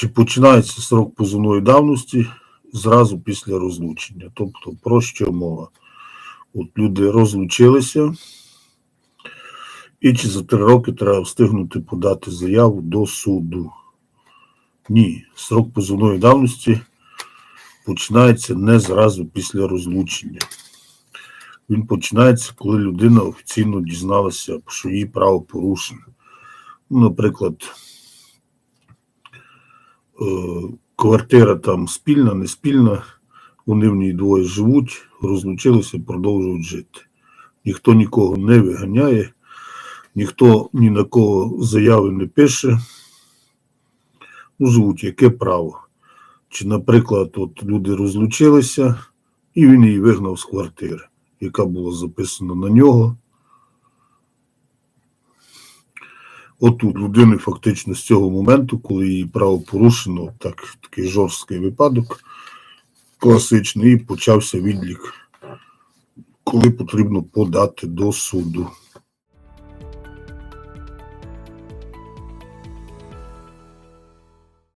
Чи починається срок позовної давності зразу після розлучення? Тобто, про що мова? От люди розлучилися, і чи за три роки треба встигнути подати заяву до суду? Ні, срок позовної давності починається не зразу після розлучення. Він починається, коли людина офіційно дізналася, що її право порушено. Ну, наприклад, квартира там спільна, не спільна, вони в ній двоє живуть, розлучилися, продовжують жити. Ніхто нікого не виганяє, ніхто ні на кого заяви не пише. Ну, живуть, яке право? Чи, наприклад, от люди розлучилися, і він її вигнав з квартири, яка була записана на нього. Отут людини фактично з цього моменту, коли її право порушено, так, такий жорсткий випадок, класичний, і почався відлік, коли потрібно подати до суду.